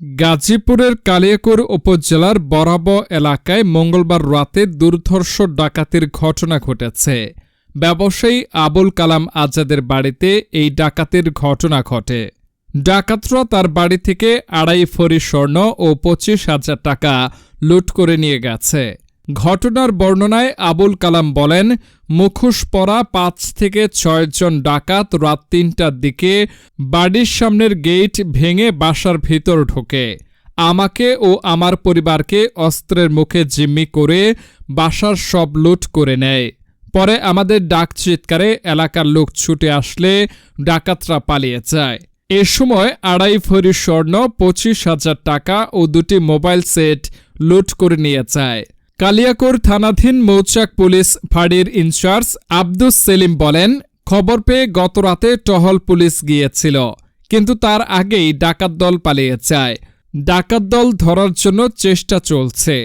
গাজীপুরের কালিয়াকুর উপজেলার বরাব এলাকায় মঙ্গলবার রাতে দুর্ধর্ষ ডাকাতির ঘটনা ঘটেছে। ব্যবসায়ী আবুল কালাম আজাদের বাড়িতে এই ডাকাতির ঘটনা ঘটে। ডাকাতরা তার বাড়ি থেকে আড়াই ফরি স্বর্ণ ও পঁচিশ হাজার টাকা লুট করে নিয়ে গেছে। ঘটনার বর্ণনায় আবুল কালাম বলেন, মুখোশ পরা পাঁচ থেকে ছয়জন ডাকাত রাত তিনটার দিকে বাড়ির সামনের গেট ভেঙে বাসার ভিতর ঢোকে। আমাকে ও আমার পরিবারকে অস্ত্রের মুখে জিম্মি করে বাসার সব লুট করে নেয়। পরে আমাদের ডাক চিৎকারে এলাকার লোক ছুটে আসলে ডাকাতরা পালিয়ে যায়। এ সময় আড়াই ভরি স্বর্ণ, পঁচিশ হাজার টাকা ও দুটি মোবাইল সেট লুট করে নিয়ে যায়। কালিয়াকোর থানাধীন মৌচাক পুলিশ ফাঁড়ির ইনচার্জ আব্দুস সেলিম বলেন, খবর পেয়ে গতরাতে টহল পুলিশ গিয়েছিল, কিন্তু তার আগেই ডাকাত দল পালিয়ে যায়। ডাকাত দল ধরার জন্য চেষ্টা চলছে।